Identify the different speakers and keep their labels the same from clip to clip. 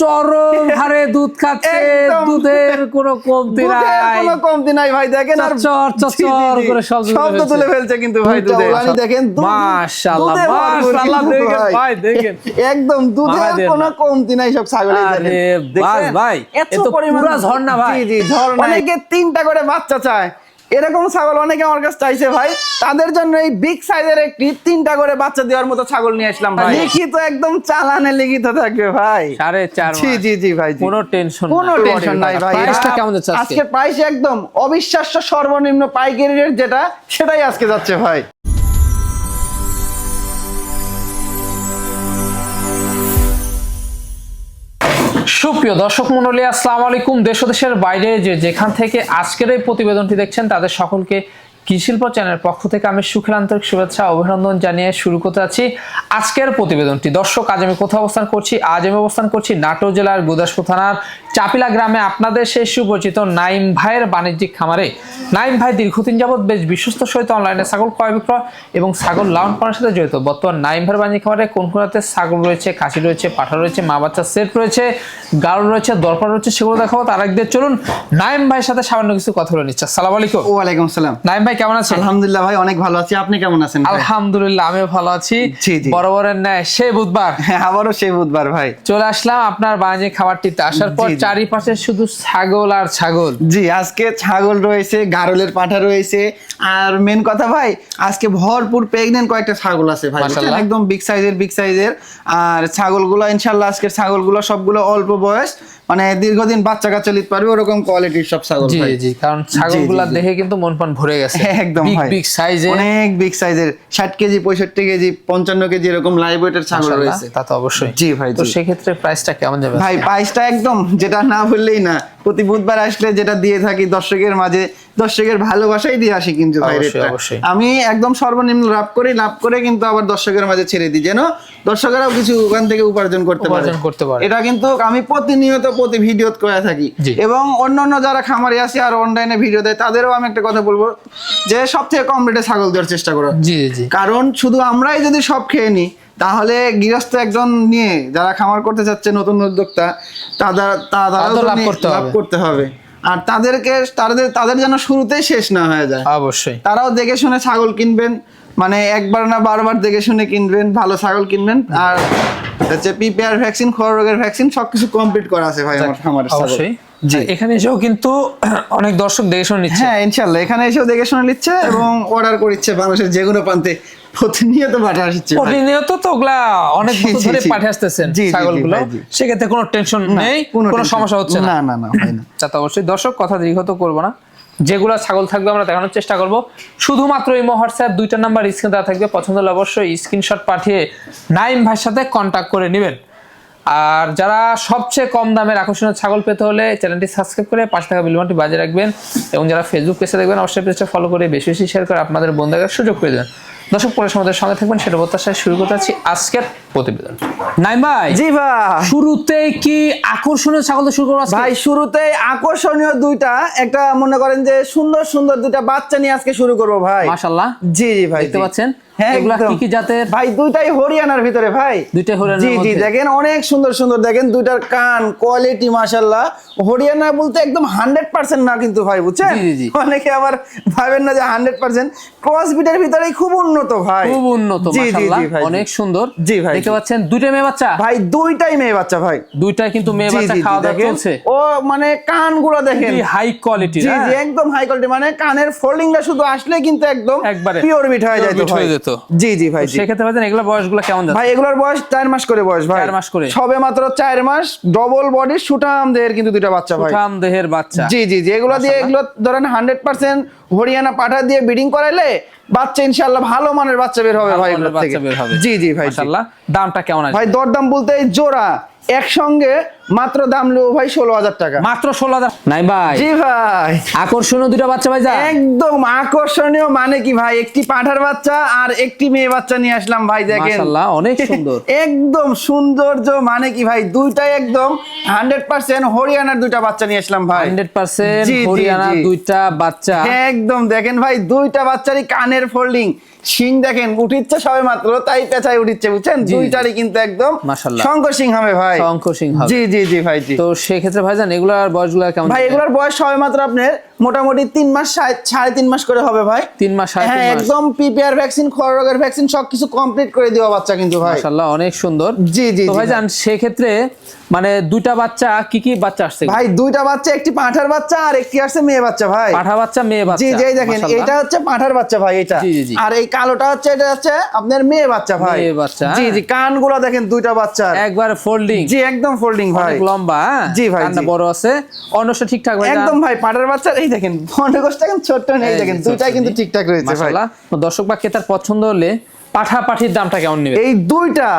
Speaker 1: চরম হারে দুধ খাচ্ছে দুধের কোনো কমতি নাই
Speaker 2: কোনো কমতি নাই ভাই দেখেন আর জি, জি।
Speaker 1: করে শব্দ তুলে
Speaker 2: শব্দ
Speaker 1: ফেলছে।
Speaker 2: তুলে ফেলছে কিন্তু ভাই দুধে দেখেন
Speaker 1: মাশাআল্লাহ, মাশাআল্লাহ, দেখেন ভাই, দেখেন।
Speaker 2: একদম দুধে
Speaker 1: মারা
Speaker 2: কোনো কমতি নাই সব
Speaker 1: বাস ভাই,
Speaker 2: এত পরিমাণ
Speaker 1: পুরা ঝর্ণা ভাই।
Speaker 2: জি জি ঝর্ণা অনেকে তিনটা করে বাচ্চা চায় এরকম ছাগল অনেকে আমার কাছে চাইছে ভাই। তাদের জন্য এই বিগ সাইজের একটি তিনটা করে বাচ্চা দেওয়ার মতো ছাগল নিয়ে আসলাম ভাই। লিখিত একদম চালানে লিখিত থাকবে ভাই।
Speaker 1: সাড়ে চার
Speaker 2: জি জি জি ভাই
Speaker 1: কোনো টেনশন
Speaker 2: কোনো টেনশন নাই ভাই।
Speaker 1: প্রাইসটা
Speaker 2: এটা
Speaker 1: কেমন যাচ্ছে আজকে?
Speaker 2: আজকে প্রাইস একদম অবিশ্বাস্য সর্বনিম্ন পাইকারি রেট যেটা সেটাই আজকে যাচ্ছে ভাই।
Speaker 1: সুপ্রিয় দর্শক মন্ডলী আসসালাম আলাইকুম। দেশ দেশের বাইরে যে যেখান থেকে আজকের এই প্রতিবেদনটি দেখছেন, তাদের সকলকে কৃষিল্প চ্যানেলের পক্ষ থেকে আমি সুখের আন্তরিক শুভেচ্ছা, অভিনন্দন জানিয়ে শুরু করতে যাচ্ছি আজকের প্রতিবেদনটি। দর্শক, আজ আমি কোথায় অবস্থান করছি? আজ আমি অবস্থান করছি নাটোর জেলার গুদাসপুর থানার চাপিলা গ্রামে আপনাদের সেই সুপরিচিত নাইম ভাইয়ের বাণিজ্যিক খামারে। নাইম ভাই দীর্ঘদিন যাবৎ বেশ বিশ্বস্ত সহিত অনলাইনে ছাগল ক্রয় বিক্রয় এবং ছাগল লালন পালনের সাথে জড়িত। বর্তমান নাইম ভাইয়ের বাণিজ্যিক খামারে কোন কোন জাতের ছাগল রয়েছে খাসি রয়েছে পাঠা রয়েছে মা বাচ্চা সেট রয়েছে গাড়ল রয়েছে দরপা রয়েছে সেগুলো দেখাবো। তার দিয়ে চলুন নাইম ভাইয়ের সাথে সামান্য কিছু কথা বলে নিচ্ছে। আসসালামু আলাইকুম।
Speaker 2: ওয়ালাইকুম সালাম
Speaker 1: নাইম ভাই কেমন আছেন?
Speaker 2: আলহামদুলিল্লাহ ভাই অনেক ভালো আছি। আপনি কেমন আছেন?
Speaker 1: আলহামদুলিল্লাহ আমিও ভালো আছি। বরাবরের ন্যায় সে বুধবার।
Speaker 2: হ্যাঁ আবারও সেই বুধবার ভাই।
Speaker 1: চলে আসলাম আপনার বাণিজ্যিক খাবারটিতে আসার পর। চারিপাশে শুধু ছাগল আর ছাগল।
Speaker 2: জি আজকে ছাগল রয়েছে গারলের পাঠা রয়েছে। আর মেন কথা ভাই আজকে ভরপুর প্রেগনেন্ট কয়েকটা ছাগল আছে ভাই একদম বিগ সাইজের বিগ সাইজের আর ছাগলগুলো ইনশাল্লাহ আজকের ছাগলগুলো সবগুলো অল্প বয়স। মানে দীর্ঘদিন বাচ্চা কাচ্চা লিতে পারবে ওরকম কোয়ালিটির সব ছাগল
Speaker 1: জি জি কারণ ছাগলগুলা। দেখে কিন্তু মন প্রাণ ভরে গেছে।
Speaker 2: একদম
Speaker 1: বিগ
Speaker 2: ভাই।
Speaker 1: বিগ সাইজে
Speaker 2: অনেক বিগ সাইজের ষাট কেজি পঁয়ষট্টি কেজি পঞ্চান্ন কেজি এরকম লাইভ ওয়েটের ছাগল রয়েছে।
Speaker 1: তা তো অবশ্যই।
Speaker 2: জি ভাই,
Speaker 1: তো
Speaker 2: জি।
Speaker 1: সেক্ষেত্রে প্রাইসটা কেমন যাবে
Speaker 2: ভাই প্রাইসটা একদম যেটা না বললেই না প্রতি বুধবার আসলে যেটা দিয়ে থাকি দর্শকের মাঝে দর্শকের ভালোবাসাই দিয়ে আসি কিন্তু। আমি একদম সর্বনিম্ন লাভ করি লাভ করে কিন্তু আবার দর্শকের মাঝে ছেড়ে দিই যেন দর্শকেরাও কিছু ওখান থেকে উপার্জন করতে পারে। এটা কিন্তু আমি প্রতিনিয়ত প্রতি ভিডিও করে থাকি। এবং অন্যান্য যারা খামারে আছে আর অনলাইনে ভিডিও দেয় তাদেরও আমি একটা কথা বলব যে সব থেকে কম রেটে ছাগল দেওয়ার চেষ্টা করো কারণ শুধু আমরাই যদি সব খেয়ে নিই তাহলে গৃহস্থ একজন নিয়ে যারা খামার করতে চাচ্ছে নতুন উদ্যোক্তা তাদের তারাও
Speaker 1: তাদের
Speaker 2: তো
Speaker 1: লাভ করতে হবে।
Speaker 2: আর তাদেরকে তাদের তাদের যেন শুরুতেই শেষ না হয়ে যায়।
Speaker 1: অবশ্যই।
Speaker 2: তারাও দেখে শুনে ছাগল কিনবেন মানে একবার না বারবার দেখে শুনে কিনবেন ভালো ছাগল কিনবেন। আর হচ্ছে পিপিআর ভ্যাকসিন খোয়া রোগের ভ্যাকসিন সবকিছু কমপ্লিট করা আছে ভাই আমার খামারের
Speaker 1: অবশ্যই।
Speaker 2: জি।
Speaker 1: এখানে এসেও কিন্তু অনেক দর্শক দেখে শুনে নিচ্ছে।
Speaker 2: হ্যাঁ ইনশাল্লাহ এখানে এসেও দেখে শুনে নিচ্ছে এবং অর্ডার করিচ্ছে বাংলাদেশের যে কোনো প্রান্তে। প্রতিনিয়ত পাঠা আসছে
Speaker 1: প্রতিনিয়ত তো ওগুলা অনেক বছর ধরে
Speaker 2: জি।
Speaker 1: পাঠিয়ে আসতেছেন ছাগলগুলো। সেক্ষেত্রে কোনো টেনশন নেই
Speaker 2: কোনো
Speaker 1: সমস্যা হচ্ছে না।
Speaker 2: না না হয় না।
Speaker 1: তা তো অবশ্যই। দর্শক কথা দীর্ঘত করব না। যেগুলা ছাগল থাকবে আমরা দেখানোর চেষ্টা করব। শুধুমাত্র এই হোয়াটসঅ্যাপ দুইটা নাম্বার স্ক্রিন দেওয়া থাকবে। পছন্দ হলে অবশ্যই স্ক্রিনশট পাঠিয়ে নাইম ভাইয়ের সাথে কন্ট্যাক্ট করে নেবেন। আর যারা সবচেয়ে কম দামের আকর্ষণীয় ছাগল পেতে হলে চ্যানেলটি সাবস্ক্রাইব করে পাঁচ টাকা বিলমানটি বাজে রাখবেন। এবং যারা ফেসবুক পেজে দেখবেন অবশ্যই পেজটা ফলো করে বেশি বেশি শেয়ার করে আপনাদের বন্ধুদের সুযোগ করে দেবেন। দর্শক পরে আমাদের সঙ্গে থাকবেন সেটা প্রত্যাশায় শুরু করতে আজকের প্রতিবেদন। নাইম ভাই
Speaker 2: জি ভাই।
Speaker 1: শুরুতে কি আকর্ষণীয় ছাগল শুরু করব
Speaker 2: ভাই শুরুতে আকর্ষণীয় দুইটা একটা মনে করেন যে সুন্দর সুন্দর দুইটা বাচ্চা নিয়ে আজকে শুরু করব ভাই।
Speaker 1: মাশাল্লাহ
Speaker 2: জি জি ভাই
Speaker 1: দেখতে পাচ্ছেন?
Speaker 2: হ্যাঁ
Speaker 1: এগুলা
Speaker 2: একদম।
Speaker 1: কি কি জাতের?
Speaker 2: ভাই দুইটাই হরিয়ানার ভিতরে ভাই।
Speaker 1: দুইটাই হরিয়ানার
Speaker 2: জি জি দেখেন অনেক সুন্দর সুন্দর দেখেন দুইটার কান কোয়ালিটি মাশাল্লাহ হরিয়ানা বলতে একদম হান্ড্রেড পার্সেন্ট না কিন্তু ভাই বুঝছেন?
Speaker 1: জি, জি, জি।
Speaker 2: অনেকে আবার ভাবেন না যে হান্ড্রেড পার্সেন্ট। ক্রস বিটের ভিতরেই খুব উন্নত ভাই।
Speaker 1: খুব উন্নত
Speaker 2: জি জি
Speaker 1: মাশাআল্লাহ
Speaker 2: জি জি।
Speaker 1: অনেক সুন্দর।
Speaker 2: জি ভাই,
Speaker 1: দেখতে পাচ্ছেন দুইটা মেয়ে বাচ্চা?
Speaker 2: ভাই দুইটাই মেয়ে বাচ্চা ভাই।
Speaker 1: দুইটাই কিন্তু মেয়ে বাচ্চা
Speaker 2: জি, জি,
Speaker 1: খাওয়া দাওয়া চলছে।
Speaker 2: ও মানে কানগুলো দেখেন।
Speaker 1: হাই কোয়ালিটি
Speaker 2: জি জি একদম হাই কোয়ালিটি মানে কানের ফোল্ডিংটা শুধু আসলে কিন্তু একদম
Speaker 1: একবারে
Speaker 2: পিওর বিট হয়ে
Speaker 1: bit হয়ে যেত।
Speaker 2: জি জি ভাই জি।
Speaker 1: সেক্ষেত্রে ভাই এগুলা বয়সগুলো কেমন যাচ্ছে?
Speaker 2: ভাই এগুলোর বয়স চার মাস করে বয়স ভাই।
Speaker 1: চার মাস করে।
Speaker 2: সবে মাত্র চার মাস ডবল বডি সুঠাম দেহের কিন্তু দুইটা বাচ্চা ভাই।
Speaker 1: সুঠাম দেহের বাচ্চা।
Speaker 2: জি জি জি এগুলো দিয়ে এগুলো ধরেন হান্ড্রেড পার্সেন্ট হরিয়ানা পাঠা দিয়ে ব্রিডিং করাইলে বাচ্চা ইনশাল্লাহ ভালো মানের বাচ্চা বের হবে ভাই। জি জি ভাই।
Speaker 1: দামটা কেমন আছে
Speaker 2: ভাই দরদাম বলতে জোড়া একসঙ্গে মাত্র দাম নেব ভাই ষোলো হাজার টাকা।
Speaker 1: মাত্র ষোলো হাজার নাই ভাই।
Speaker 2: জি ভাই।
Speaker 1: আকর্ষণীয় দুইটা বাচ্চা ভাই
Speaker 2: একদম আকর্ষণীয় মানে কি ভাই? একটি পাঠার বাচ্চা আর একটি মেয়ে বাচ্চা নিয়ে আসলাম ভাই দেখেন।
Speaker 1: অনেক সুন্দর।
Speaker 2: একদম সৌন্দর্য মানে কি ভাই? দুইটাই একদম হান্ড্রেড পার্সেন্ট হরিয়ানার দুইটা বাচ্চা নিয়ে আসলাম ভাই।
Speaker 1: হান্ড্রেড পার্সেন্ট
Speaker 2: জি, জি,
Speaker 1: হরিয়ানা
Speaker 2: জি।
Speaker 1: দুইটা বাচ্চা।
Speaker 2: একদম। দেখেন ভাই দুইটা বাচ্চারই কানের ফোল্ডিং। সিং দেখেন উঠিচ্ছে সবে মাত্র তাই পেঁচাই উঠিচ্ছে বুঝছেন? দুইটারই কিন্তু একদম শঙ্কর সিং হবে ভাই।
Speaker 1: শঙ্কর সিং।
Speaker 2: জি। জি জি ভাই জি।
Speaker 1: তো সেক্ষেত্রে ভাইজান এগুলার বয়সগুলো কেমন
Speaker 2: ভাই এগুলার বয়স সবে মাত্র আপনার মোটামুটি তিন মাস সাড়ে- তিন মাস করে হবে ভাই।
Speaker 1: তিন মাস
Speaker 2: হ্যাঁ একদম পিপিআর ভ্যাকসিন খড় রোগের ভ্যাকসিন সবকিছু কমপ্লিট করে দিও বাচ্চা কিন্তু ভাই।
Speaker 1: মাশাআল্লাহ অনেক সুন্দর।
Speaker 2: জি জি
Speaker 1: তো
Speaker 2: জি
Speaker 1: ভাইজান সেক্ষেত্রে মানে দুইটা বাচ্চা কি কি বাচ্চা আসছে
Speaker 2: ভাই দুইটা বাচ্চা একটি পাঁঠার বাচ্চা আর একটি আসছে মেয়ে বাচ্চা ভাই।
Speaker 1: পাঠা বাচ্চা মেয়ে বাচ্চা
Speaker 2: জি জি দেখেন এটা হচ্ছে পাঁঠার বাচ্চা ভাই এটা
Speaker 1: জি, জি, জি।
Speaker 2: আর এই কালোটা হচ্ছে এটা হচ্ছে আপনার মেয়ে বাচ্চা ভাই।
Speaker 1: মেয়ে বাচ্চা,
Speaker 2: জি
Speaker 1: হ্যাঁ।
Speaker 2: জি কানগুলো দেখেন দুইটা বাচ্চা
Speaker 1: একবার ফোল্ডিং
Speaker 2: জি একদম ফোল্ডিং ভাই।
Speaker 1: অনেক লম্বা হ্যাঁ?
Speaker 2: জি ভাই,
Speaker 1: কানটা বড় আছে। অন্যটা ঠিকঠাক ভাই
Speaker 2: একদম ভাই পাঁঠার বাচ্চা এই দেখেন ফন্ডগোস এখন ছোট্ট নেই দেখেন দুটাই কিন্তু ঠিকঠাক রয়েছে
Speaker 1: দর্শক বা ক্রেতার পছন্দ হলে পাঠা পাঠির দামটা কেমন নেবে
Speaker 2: এই দুইটা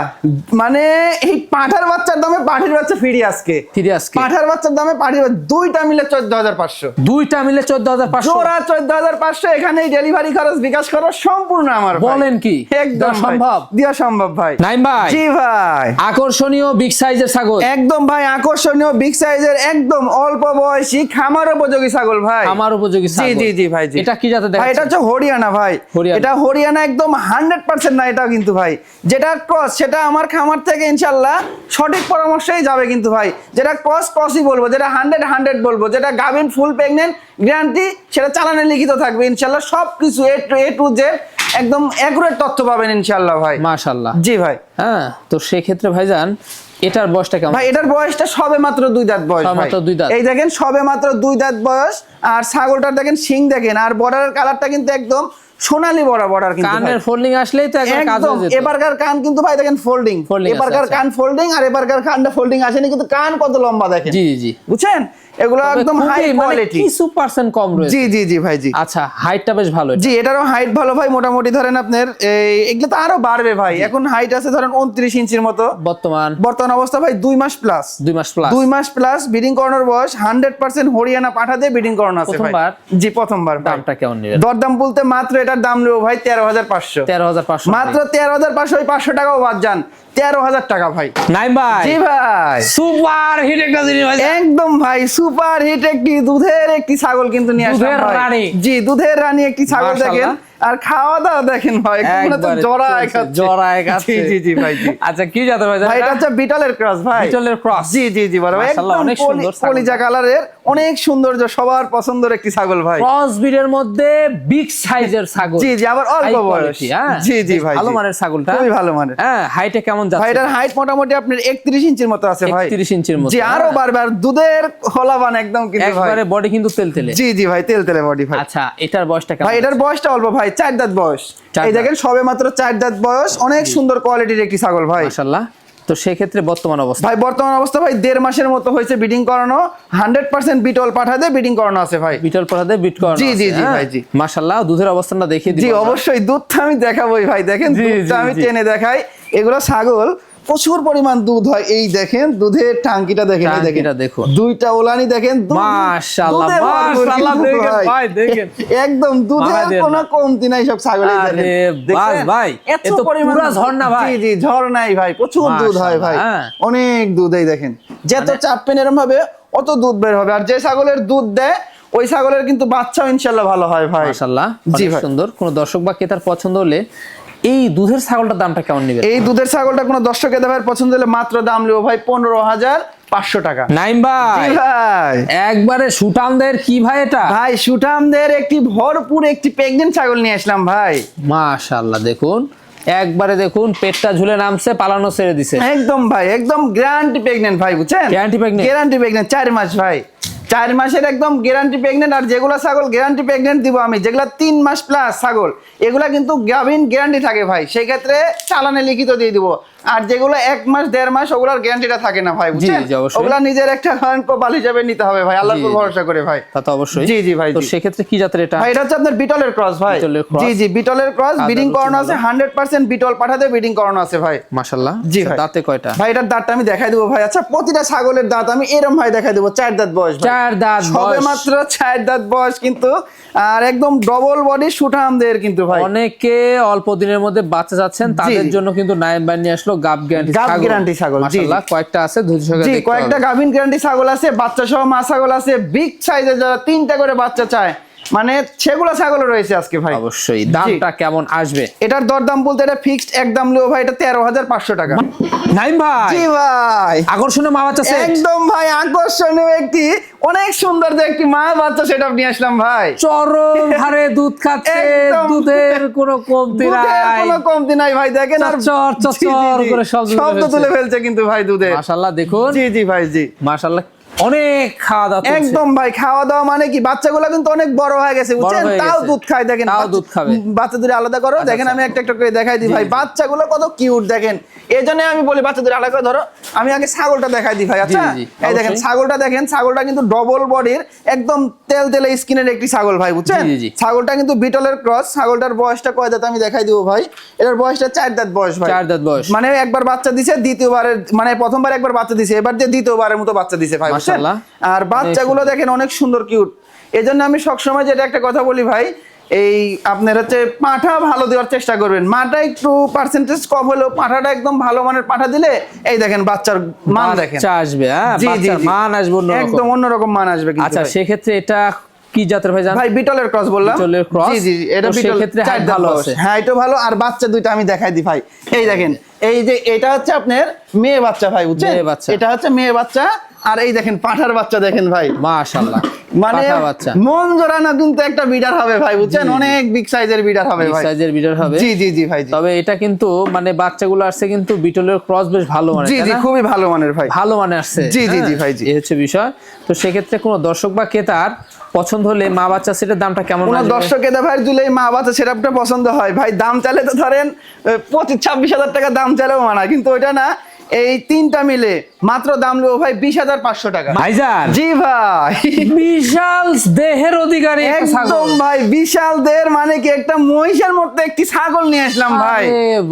Speaker 2: মানে এই পাঁঠার বাচ্চার দামে পাঠির বাচ্চা ফিরি আজকে।
Speaker 1: ফিরে আজকে?
Speaker 2: পাঁঠার বাচ্চার দামে পাঠির দুইটা মিলে চোদ্দ হাজার পাঁচশো।
Speaker 1: দুইটা মিলে চোদ্দ হাজার পাঁচশো?
Speaker 2: জোড়া চোদ্দ হাজার পাঁচশো এখানে ডেলিভারি খরচ বিকাশ খরচ সম্পূর্ণ আমার
Speaker 1: বলেন কি?
Speaker 2: একদম
Speaker 1: সম্ভব?
Speaker 2: দেওয়া সম্ভব ভাই।
Speaker 1: নাইম ভাই।
Speaker 2: জি ভাই।
Speaker 1: আকর্ষণীয় বিগ সাইজের ছাগল।
Speaker 2: একদম ভাই আকর্ষণীয় বিগ সাইজের একদম অল্প বয়সী খামার উপযোগী ছাগল ভাই।
Speaker 1: আমার উপযোগী
Speaker 2: জি
Speaker 1: ছাগল।
Speaker 2: জি জি ভাই জি।
Speaker 1: এটা কি জাতে
Speaker 2: ভাই এটা হচ্ছে হরিয়ানা ভাই। এটা হরিয়ানা একদম হান্ড্রেড পার্সেন্ট না এটা কিন্তু ভাই। যেটা ক্রস সেটা আমার খামার থেকে ইনশাল্লাহ সঠিক পরামর্শই যাবে কিন্তু ভাই। যেটা ক্রস ক্রসই বলব যেটা হান্ড্রেড হান্ড্রেড বলব যেটা গাভিন ফুল প্রেগনেন্ট গ্যারান্টি সেটা চালানে লিখিত থাকবে ইনশাল্লাহ। সব কিছু A to A to Z একদম অ্যাকুরেট তথ্য পাবেন ইনশাল্লাহ ভাই।
Speaker 1: মাশাআল্লাহ
Speaker 2: জি ভাই।
Speaker 1: হ্যাঁ তো সেক্ষেত্রে ভাইজান এটার বয়সটা কেমন?
Speaker 2: ভাই এটার বয়সটা সবে মাত্র দুই দাঁত বয়স
Speaker 1: মাত্র দুই দাঁত।
Speaker 2: এই দেখেন সবে মাত্র দুই দাঁত বয়স। আর ছাগলটার দেখেন শিং দেখেন। আর বর্ডারের কালারটা কিন্তু একদম সোনালী বরাবর বর্ডার কিন্তু।
Speaker 1: কানের ফোল্ডিং আসলেই তো একবার কাজ হয়ে যেত।
Speaker 2: এবারকার কান কিন্তু ভাই দেখেন ফোল্ডিং এবারকার
Speaker 1: আচ্ছা।
Speaker 2: কান ফোল্ডিং আর এবারকার কানটা ফোল্ডিং আসেনি কিন্তু কান কত লম্বা দেখেন।
Speaker 1: জি জি।
Speaker 2: বুঝছেন? এগুলো একদম হাই
Speaker 1: মানে
Speaker 2: কোয়ালিটি
Speaker 1: কিছু পার্সেন্ট কম রয়েছে।
Speaker 2: জি জি জি ভাই জি।
Speaker 1: আচ্ছা হাইটটা বেশ ভালো
Speaker 2: জি এটারও হাইট ভালো ভাই মোটামুটি ধরেন আপনার এগুলো তো আরও বাড়বে ভাই। এখন হাইট আছে ধরেন উনত্রিশ ইঞ্চির মতো।
Speaker 1: বর্তমান।
Speaker 2: বর্তমান অবস্থা ভাই দুই মাস প্লাস
Speaker 1: দুই মাস প্লাস
Speaker 2: দুই মাস প্লাস ব্রিডিং করানোর বয়স হান্ড্রেড পার্সেন্ট হরিয়ানা পাঠা দিয়ে ব্রিডিং করানো আছে ভাই।
Speaker 1: প্রথমবার?
Speaker 2: জি প্রথমবার
Speaker 1: দামটা কেমন
Speaker 2: দরদাম বলতে মাত্র এটার দাম নেব ভাই তেরো হাজার পাঁচশো।
Speaker 1: তেরো হাজার পাঁচশো।
Speaker 2: মাত্র তেরো হাজার পাঁচশো ওই পাঁচশো টাকাও বাদ যান। তেরো হাজার টাকা ভাই
Speaker 1: নাই ভাই
Speaker 2: জি ভাই
Speaker 1: সুপার হিট একটা জিনিস ভাই
Speaker 2: একদম ভাই সুপার হিট একটি দুধের একটি ছাগল কিন্তু নিয়ে আসলাম
Speaker 1: রানী।
Speaker 2: জি দুধের রানী একটি ছাগল। দেখেন আর খাওয়া দাওয়া দেখেন ভাই এগুলো তো জড়ায় খাচ্ছে
Speaker 1: জড়ায় খাচ্ছে।
Speaker 2: জি জি জি ভাই জি
Speaker 1: আচ্ছা কি জাতে ভাই
Speaker 2: ভাই এটা হচ্ছে বিটলের ক্রস ভাই
Speaker 1: বিটলের cross।
Speaker 2: জি জি জি ভাই একদম
Speaker 1: অনেক সুন্দর।
Speaker 2: কলিজা কালারের অনেক সৌন্দর্য সবার পছন্দের একটি ছাগল ভাই।
Speaker 1: ক্রস ব্রিডের মধ্যে বিগ সাইজের ছাগল।
Speaker 2: জি জি আবার অল্প বয়স।
Speaker 1: হ্যাঁ?
Speaker 2: জি জি ভাই
Speaker 1: ভালো মানের ছাগলটা।
Speaker 2: খুবই ভালো মানের।
Speaker 1: হ্যাঁ হাইটে কেমন যাচ্ছে?
Speaker 2: এটার হাইট মোটামুটি আপনার একত্রিশ ইঞ্চির মতো আছে ভাই।
Speaker 1: 31 ইঞ্চির মতো,
Speaker 2: জি আরও
Speaker 1: হ্যাঁ।
Speaker 2: বারবার দুধের খোলাবান একদম কিন্তু ভাই।
Speaker 1: একবারে বডি কিন্তু তেল তেলে
Speaker 2: জি জি ভাই তেল তেলে বডি ভাই।
Speaker 1: আচ্ছা এটার বয়সটা কেমন
Speaker 2: ভাই এটার বয়সটা অল্প ভাই চার দাঁত বয়স। এই দেখেন সবে মাত্র চার দাঁত বয়স। অনেক সুন্দর কোয়ালিটির একটি ছাগল ভাই।
Speaker 1: মাশাআল্লাহ। তো সেক্ষেত্রে বর্তমান অবস্থা
Speaker 2: ভাই বর্তমান অবস্থা ভাই দেড় মাসের মতো হয়েছে বিডিং করানো হান্ড্রেড পার্সেন্ট বিটল পাঠা দেয় বিডিং করানো আছে ভাই
Speaker 1: বিটল পাঠা দেয় বিট করানো
Speaker 2: জি, জি, জি,
Speaker 1: হ্যাঁ?
Speaker 2: ভাই, জি।
Speaker 1: মাশাল্লাহ দুধের অবস্থানটা দেখিয়ে দিই
Speaker 2: জি অবশ্যই দুধটা আমি দেখাবোই ভাই দেখেন দুধটা আমি। টেনে দেখাই এগুলো ছাগল প্রচুর পরিমাণ দুধ হয়। এই দেখেন দুধের টাঙ্কিটা দেখেন দেখেন।
Speaker 1: দেখুন।
Speaker 2: দুইটা ওলানি দেখেন। একদম দুধের কোনো কমতি নাই সব ছাগলের
Speaker 1: ভাই, এ তো পুরা ঝর্ণা ভাই।
Speaker 2: জি ঝর্ণাই ভাই প্রচুর দুধ হয় ভাই।
Speaker 1: হ্যাঁ।
Speaker 2: অনেক দুধ এই দেখেন। যত
Speaker 1: মানে-
Speaker 2: চাপবেন এরকম ভাবে অত দুধ বের হবে। আর যে ছাগলের দুধ দেয় ওই ছাগলের কিন্তু বাচ্চাও ইনশাল্লাহ ভালো হয় ভাই।
Speaker 1: মাশাআল্লাহ
Speaker 2: জি ভাই।
Speaker 1: সুন্দর। কোন দর্শক বা ক্রেতার পছন্দ হলে এই দুধের ছাগলটার দামটা কেমন নেবে
Speaker 2: এই দুধের ছাগলটা কোনো দর্শকের দেবার পছন্দ হলে মাত্র দাম নেব ভাই পনেরো হাজার পাঁচশো টাকা।
Speaker 1: নাইম ভাই।
Speaker 2: ভাই।
Speaker 1: একবারে সুটামদের কি ভাই এটা?
Speaker 2: ভাই সুঠামদের একটি ভরপুর একটি প্রেগনেন্ট ছাগল নিয়ে আসলাম ভাই।
Speaker 1: মাশাআল্লাহ দেখুন। একবারে দেখুন পেটটা ঝুলে নামছে পালানো ছেড়ে দিছে।
Speaker 2: একদম ভাই একদম গ্যারান্টি প্রেগনেন্ট ভাই বুঝছেন?
Speaker 1: Guarantee pregnant?
Speaker 2: গ্যারান্টি প্রেগনেন্ট চার মাস ভাই। চার মাসের একদম গ্যারান্টি প্রেগনেন্ট আর যেগুলো ছাগল গ্যারান্টি প্রেগনেন্ট দিব আমি, যেগুলো তিন মাস প্লাস ছাগল, এগুলা কিন্তু গাভিন গ্যারান্টি থাকে ভাই। সেই ক্ষেত্রে চালানে লিখিত দিয়ে দিব। আর যেগুলো এক মাস দেড় মাস ওগুলোর গ্যারান্টিটা থাকে না ভাই বুঝছেন। ওগুলা নিজের একটা ধরেন কপাল হিসাবে নিতে হবে ভাই আল্লাহর উপর ভরসা করে ভাই।
Speaker 1: তা তো অবশ্যই।
Speaker 2: জি, জি ভাই,
Speaker 1: তো
Speaker 2: জি।
Speaker 1: সেক্ষেত্রে কি জাতের এটা?
Speaker 2: ভাই এটা হচ্ছে আপনার বিটলের ক্রস ভাই। জি জি বিটলের ক্রস বিডিং করানো আছে
Speaker 1: ভালো।
Speaker 2: হান্ড্রেড পার্সেন্ট বিটল পাঠাতে বিডিং করানো আছে ভাই।
Speaker 1: মাশাআল্লাহ।
Speaker 2: জি
Speaker 1: আচ্ছা,
Speaker 2: ভাই।
Speaker 1: দাঁতে কয়টা?
Speaker 2: ভাই এটার দাঁতটা আমি দেখাই দেবো ভাই। আচ্ছা প্রতিটা ছাগলের দাঁত আমি এরকম ভাই দেখাই দেবো চার দাঁত বয়স
Speaker 1: চার দাঁত
Speaker 2: সবে মাত্র চার দাঁত বয়স কিন্তু আর একদম ডবল বডি সুঠামদের কিন্তু ভাই।
Speaker 1: অনেকে অল্প দিনের মধ্যে বাচ্চা যাচ্ছেন তাদের জন্য কিন্তু নাইম বাই নিয়ে আসলো গাব গ্যারান্টি
Speaker 2: গাব guarantee ছাগল, জি,
Speaker 1: কয়েকটা আছে ধৈর্য
Speaker 2: জি কয়েকটা গাভিন গ্যারান্টি ছাগল আছে বাচ্চা সহ মা ছাগল আছে বিগ সাইজের যারা তিনটা করে বাচ্চা চায় মানে সেগুলো ছাগলও রয়েছে আজকে ভাই।
Speaker 1: অবশ্যই দামটা কেমন আসবে?
Speaker 2: এটার দরদাম বলতে এটা ফিক্সড একদম লিও ভাই এটা তেরো হাজার পাঁচশো টাকা।
Speaker 1: নাইম ভাই
Speaker 2: জি ভাই।
Speaker 1: আকর্ষণীয় মা বাচ্চা।
Speaker 2: একদম ভাই আকর্ষণীয় একটি অনেক সুন্দর যে একটি মা বাচ্চা সেটা নিয়ে আসলাম ভাই।
Speaker 1: চরম হারে দুধ খাচ্ছে দুধের কোনো কমতি নাই
Speaker 2: কোনো কমতি নাই ভাই দেখেন আর চর চর।
Speaker 1: করে শব্দ তুলে ফেলছে।
Speaker 2: কিন্তু ভাই দুধে
Speaker 1: মাশাল্লাহ দেখুন।
Speaker 2: জি জি ভাই জি।
Speaker 1: মাশাল্লাহ অনেক খাওয়া দাওয়া
Speaker 2: একদম ভাই খাওয়া দাওয়া মানে কি? বাচ্চাগুলো কিন্তু অনেক বড় হয়ে গেছে বুঝছেন? তাও দুধ খায় দেখেন
Speaker 1: তাও দুধ খাবে।
Speaker 2: বাচ্চা দুটো আলাদা করো। দেখেন আমি একটা একটা করে দেখাই দিই ভাই। বাচ্চাগুলো কত কিউট দেখেন। এই জন্য আমি বলি বাচ্চা দুটো আলাদা করে ধরো। আমি আগে ছাগলটা দেখাই দিই ভাই আচ্ছা? এই দেখেন ছাগলটা দেখেন ছাগলটা কিন্তু ডবল বডির একদম তেল তেলে স্কিনের একটি ছাগল ভাই বুঝছেন। ছাগলটা কিন্তু বিটলের ক্রস ছাগলটার বয়সটা কয় দাঁত আমি দেখাই দিব ভাই? এটার বয়সটা চার দাঁত বয়স ভাই।
Speaker 1: চার দাঁত বয়স।
Speaker 2: মানে একবার বাচ্চা দিছে দ্বিতীয়বারের মানে প্রথমবার একবার বাচ্চা দিছে এবার যে দ্বিতীয়বারের মতো বাচ্চা দিছে ভাই বুঝছেন। আর বাচ্চাগুলো দেখেন অনেক সুন্দর কিউট। এই জন্য আমি সবসময় যেটা একটা কথা বলি ভাই এই আপনার হচ্ছে পাঠা ভালো দেওয়ার চেষ্টা করবেন। মাটা একটু পার্সেন্টেজ কম হলেও পাঠাটা একদম ভালো মানের পাঠা দিলে এই দেখেন বাচ্চার মান দেখেন।
Speaker 1: আসবে হ্যাঁ। মান আসবে
Speaker 2: একদম অন্যরকম মান আসবে
Speaker 1: আচ্ছা সেক্ষেত্রে এটা কি জাতের ভাই জান?
Speaker 2: ভাই বিটলের ক্রস বললাম।
Speaker 1: বিটলের cross?
Speaker 2: জি জি এটা বিটল
Speaker 1: height
Speaker 2: দাঁত
Speaker 1: ভালো আছে।
Speaker 2: হ্যাঁ এটা ভালো। আর বাচ্চা দুইটা আমি দেখাই দিই ভাই। এই দেখেন এই যে এটা হচ্ছে আপনার মেয়ে বাচ্চা ভাই বুঝছেন?
Speaker 1: মেয়ে বাচ্চা।
Speaker 2: এটা হচ্ছে মেয়ে বাচ্চা আর এই দেখেন পাঠার বাচ্চা দেখেন ভাই।
Speaker 1: মাশাআল্লাহ
Speaker 2: মানে
Speaker 1: বাচ্চা।
Speaker 2: মন জোড়ানো কিন্তু একটা বিডার হবে ভাই বুঝছেন? অনেক বিগ সাইজের বিডার হবে ভাই।
Speaker 1: সাইজের বিটার হবে।
Speaker 2: জি জি জি ভাই
Speaker 1: তবে এটা কিন্তু মানে বাচ্চাগুলো আসছে কিন্তু বিটলের ক্রস বেশ ভালো মানে
Speaker 2: জি জি খুবই ভালো মানের ভাই।
Speaker 1: ভালো মানে আসছে।
Speaker 2: জি, জি,
Speaker 1: হ্যাঁ?
Speaker 2: জি, ভাই, জি।
Speaker 1: এই হচ্ছে বিষয়। তো সেক্ষেত্রে কোনো দর্শক বা ক্রেতার পছন্দ হলে মা বাচ্চা সেটার দামটা কেমন
Speaker 2: কোন দর্শক এদা ভাই দিলে মা বাচ্চা সেটআপটা পছন্দ হয়। ভাই দাম চাইলে তো ধরেন পঁচিশ ছাব্বিশ হাজার টাকা দাম চাইলেও মানা কিন্তু ওইটা না এই তিনটা মিলে মাত্র দাম নেব ভাই বিশ হাজার পাঁচশো টাকা।
Speaker 1: ভাইজান।
Speaker 2: জি ভাই।
Speaker 1: বিশাল দেহের অধিকারী।
Speaker 2: একদম ভাই বিশাল দের মানে কি একটা মহিষের মতো একটি ছাগল নিয়ে আসলাম ভাই।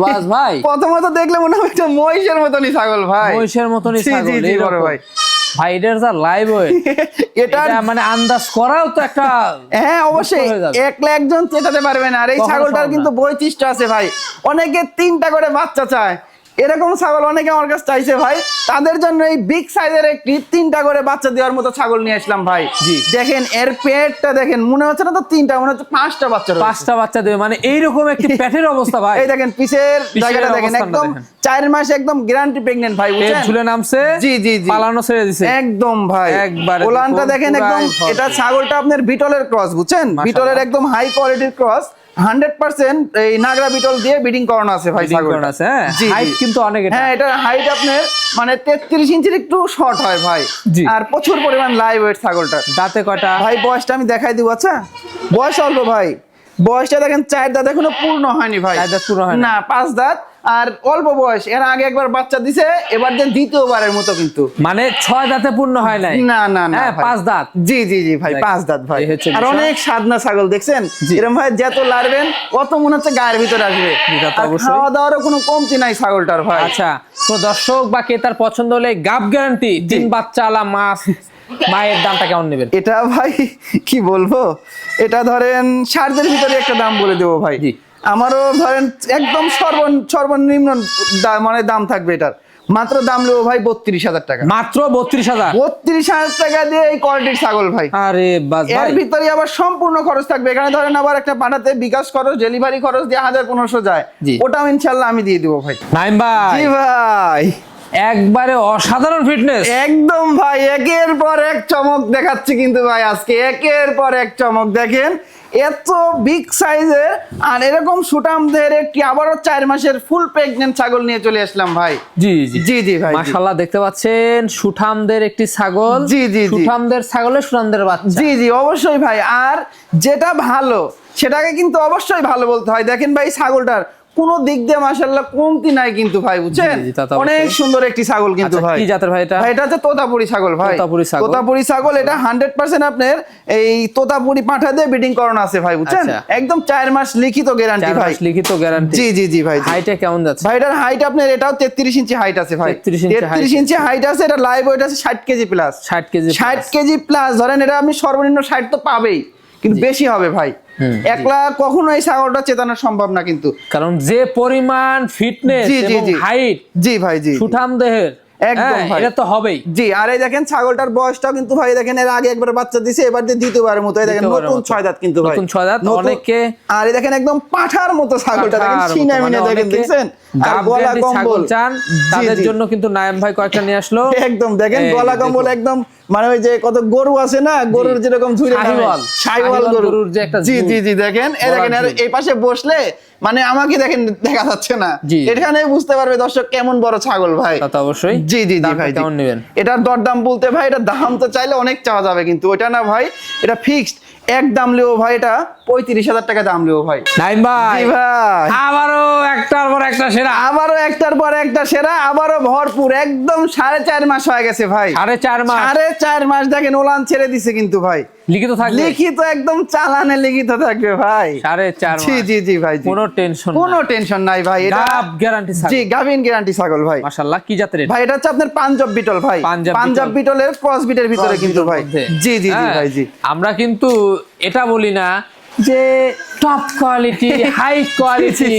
Speaker 1: বাস ভাই।
Speaker 2: প্রথমত দেখলে মনে হয় একটা মহিষের মতনই ছাগল ভাই।
Speaker 1: মহিষের মতনই ছাগল
Speaker 2: জি, বড় ভাই।
Speaker 1: ভাই এটার যা লাইভ ওয়েট
Speaker 2: এটা
Speaker 1: এটা মানে আন্দাজ করাও তো একটা
Speaker 2: হ্যাঁ অবশ্যই। একলা একজন চেটাতে পারবে না। আর এই ছাগলটার কিন্তু বৈশিষ্ট্য আছে ভাই। অনেকে তিনটা করে বাচ্চা চায়। এরকম ছাগল অনেকে আমার কাছে চাইছে ভাই। তাদের জন্য এই বিগ সাইজের একটি তিনটা করে বাচ্চা দেওয়ার মতো ছাগল নিয়ে আসলাম ভাই।
Speaker 1: জি।
Speaker 2: দেখেন এর পেটটা দেখেন মনে হচ্ছে না তো তিনটা মনে হচ্ছে পাঁচটা বাচ্চা
Speaker 1: পাঁচটা বাচ্চা দেবে মানে এইরকম একটি পেটের অবস্থা ভাই।
Speaker 2: এই দেখেন পিসের
Speaker 1: পিছের
Speaker 2: জায়গাটা দেখেন একদম চার মাস একদম গ্যারান্টি প্রেগনেন্ট ভাই বুঝছেন?
Speaker 1: ঝুলে নামছে
Speaker 2: জি, জি, জি।
Speaker 1: পালানো ছেড়ে দিছে।
Speaker 2: একদম ভাই।
Speaker 1: একবার
Speaker 2: ওলানটা
Speaker 1: দেখেন
Speaker 2: একদম এটা ছাগলটা আপনার বিটলের ক্রস বুঝছেন? বিটলের একদম হাই কোয়ালিটির ক্রস হান্ড্রেড পার্সেন্ট এই নাগরা বিটল দিয়ে বিডিং করানো আছে ভাই
Speaker 1: করানো আছে, হ্যাঁ? কিন্তু অনেক
Speaker 2: হ্যাঁ এটা হাইট আপনার মানে তেত্রিশ ইঞ্চির একটু শর্ট হয় ভাই। আর প্রচুর পরিমাণ লাইভ ওয়েট ছাগলটা
Speaker 1: দাঁতে কটা?
Speaker 2: ভাই বয়সটা আমি দেখাই দিব আচ্ছা? বয়স অল্প ভাই। বয়সটা দেখেন চার দাঁত এখনও পূর্ণ হয়নি ভাই।
Speaker 1: চার দাঁত পূর্ণ হয়নি।
Speaker 2: না পাঁচ দাঁত আর অল্প বয়স। এর আগে একবার বাচ্চা দিছে এবার যে দ্বিতীয়বারের মতো কিন্তু।
Speaker 1: মানে ছয় দাঁতে পূর্ণ হয় নাই?
Speaker 2: না না না
Speaker 1: হ্যাঁ, পাঁচ দাঁত।
Speaker 2: জি জি জি ভাই পাঁচ দাঁত ভাই।
Speaker 1: হচ্ছে
Speaker 2: আর অনেক সাদনা ছাগল দেখছেন? এরকম ভাই যত লাড়বেন অত মনে হচ্ছে গায়ের ভিতরে আসবে। খাওয়া দাওয়ারও কোনো কমতি নাই ছাগলটার ভাই।
Speaker 1: আচ্ছা তো দর্শক বা ক্রেতার পছন্দ হলে গাব গ্যারান্টি তিন বাচ্চা আলা মাছ মায়ের দামটা কেমন নেবেন?
Speaker 2: এটা ভাই কি বলব? এটা ধরেন সার্জের ভিতরে একটা দাম বলে দেবো ভাই। আমারও ধরেন একদম সর্বন সর্বনিম্ন মানে দাম থাকবে এটার। মাত্র দাম নেব ভাই বত্রিশ হাজার টাকা।
Speaker 1: মাত্র বত্রিশ হাজার?
Speaker 2: বত্রিশ হাজার টাকা দিয়ে এই কোয়ালিটির ছাগল ভাই।
Speaker 1: আরে বাসের
Speaker 2: ভিতরে আবার সম্পূর্ণ খরচ থাকবে। এখানে ধরেন আবার একটা পাঠাতে বিকাশ খরচ ডেলিভারি খরচ দিয়ে হাজার পনেরোশো যায়। ওটাও ইনশাল্লাহ আমি দিয়ে দিব ভাই।
Speaker 1: নাইম ভাই।
Speaker 2: জি ভাই।
Speaker 1: একবারে অসাধারণ ফিটনেস
Speaker 2: একদম ভাই একের পর এক চমক দেখাচ্ছি কিন্তু ভাই আজকে। একের পর এক চমক দেখেন। এত বিগ সাইজের আর এরকম সুটামদের একটি আবারও চার মাসের ফুল প্রেগনেন্ট ছাগল নিয়ে চলে আসলাম ভাই।
Speaker 1: জি জি।
Speaker 2: জি জি ভাই জি।
Speaker 1: মাশাল্লাহ দেখতে পাচ্ছেন সুঠামদের একটি ছাগল।
Speaker 2: জি, জি।
Speaker 1: সুঠামদের ছাগলের সুঠামদের বাচ্চা।
Speaker 2: জি জি অবশ্যই ভাই। আর যেটা ভালো সেটাকে কিন্তু অবশ্যই ভালো বলতে হয়। দেখেন ভাই ছাগলটার কোনো দিক দিয়ে মাসাল্লাহ কমতি নাই কিন্তু ভাই বুঝছেন? অনেক সুন্দর একটি ছাগল কিন্তু
Speaker 1: আচ্ছা,
Speaker 2: ভাই।
Speaker 1: কি জাতের ভাই এটা?
Speaker 2: ভাই এটা হচ্ছে তোতাপুরি ছাগল ভাই।
Speaker 1: তোতাপুরি ছাগল।
Speaker 2: তোতাপুরি ছাগল এটা হান্ড্রেড পার্সেন্ট আপনার এই তোতাপুরি পাঠা দিয়ে বিডিং করানো আছে ভাই বুঝছেন?
Speaker 1: আচ্ছা।
Speaker 2: একদম চার মাস লিখিত গ্যারান্টি ভাই
Speaker 1: মাস লিখিত গ্যারান্টি
Speaker 2: জি জি জি ভাই।
Speaker 1: হাইটে কেমন যাচ্ছে?
Speaker 2: ভাই এটার হাইট আপনার এটাও তেত্রিশ ইঞ্চি হাইট আছে ভাই।
Speaker 1: 33 ইঞ্চি
Speaker 2: হাইট আছে। এটা লাইভ ওয়েট আছে ষাট কেজি প্লাস
Speaker 1: ষাট কেজি
Speaker 2: ষাট কেজি প্লাস ধরেন এটা আপনি সর্বনিম্ন ষাট তো পাবেই। কিন্তু বেশি হবে ভাই। একলা কখনো এই ছাগলটা চেতানো সম্ভব না কিন্তু।
Speaker 1: কারণ যে পরিমাণ ফিটনেস এবং হাইট
Speaker 2: জি ভাই জি।
Speaker 1: সুঠাম দেহের
Speaker 2: একদম
Speaker 1: হ্যাঁ, এটা তো হবেই।
Speaker 2: জি আর এই দেখেন ছাগলটার বয়সটাও কিন্তু ভাই দেখেন এর আগে একবার বাচ্চা দিছে এবার দিয়ে দ্বিতীয়বারের মতো এই দেখেন নতুন ছয় দাঁত কিন্তু ভাই।
Speaker 1: নতুন ছয় দাঁত, অনেকে-
Speaker 2: আর এই দেখেন একদম পাঠার মতো ছাগলটা দেখেন সিনা
Speaker 1: মানে
Speaker 2: দেখেন দেখছেন? আর গলা কম্বল।
Speaker 1: চান তাদের জন্য কিন্তু নায়াম ভাই কয়েকটা নিয়ে আসলো।
Speaker 2: একদম দেখেন গলা। কম্বল একদম মানে ওই যে কত গরু আছে না গরুর যেরকম ঝুলে
Speaker 1: শাহিওয়াল। গরুর যে একটা
Speaker 2: জি জি জি দেখেন এই দেখেন আর এই পাশে বসলে মানে আমাকে দেখেন দেখা যাচ্ছে না। এখানে বুঝতে পারবে দর্শক কেমন বড় ছাগল ভাই।
Speaker 1: তা অবশ্যই।
Speaker 2: জি জি জি ভাই
Speaker 1: কেমন নেবেন?
Speaker 2: এটার দরদাম বলতে ভাই এটা দাম তো চাইলে অনেক চাওয়া যাবে কিন্তু ওটা না ভাই এটা ফিক্সড এক দাম লিও ভাই এটা পঁয়ত্রিশ হাজার টাকা দাম লিও ভাই।
Speaker 1: নাইম ভাই।
Speaker 2: ভাই।
Speaker 1: আবারও একটার পর একটা সেরা।
Speaker 2: আবারও একটার পর একটা সেরা আবারও ভরপুর একদম সাড়ে চার মাস হয়ে গেছে ভাই।
Speaker 1: সাড়ে চার মাস।
Speaker 2: সাড়ে চার মাস দেখেন ওলান ছেড়ে দিছে কিন্তু ভাই।
Speaker 1: লিখিত থাকবে?
Speaker 2: লিখিত একদম চালানে লিখিত থাকবে ভাই।
Speaker 1: সাড়ে চার
Speaker 2: জি জি জি ভাই
Speaker 1: কোনো টেনশন
Speaker 2: কোনো টেনশন নাই ভাই এটা
Speaker 1: গ্যারান্টি
Speaker 2: জি গাভিন গ্যারান্টি ছাগল ভাই।
Speaker 1: মাশাআল্লাহ কি জাতের
Speaker 2: ভাই এটা হচ্ছে আপনার পাঞ্জাব বিটল ভাই।
Speaker 1: পাঞ্জাব
Speaker 2: পাঞ্জাব বিটলের ক্রস বিটের ভিতরে কিন্তু ভাই। জি জি জি
Speaker 1: হ্যাঁ,
Speaker 2: ভাই জি।
Speaker 1: আমরা কিন্তু এটা বলি না যে টপ কোয়ালিটি হাই কোয়ালিটি।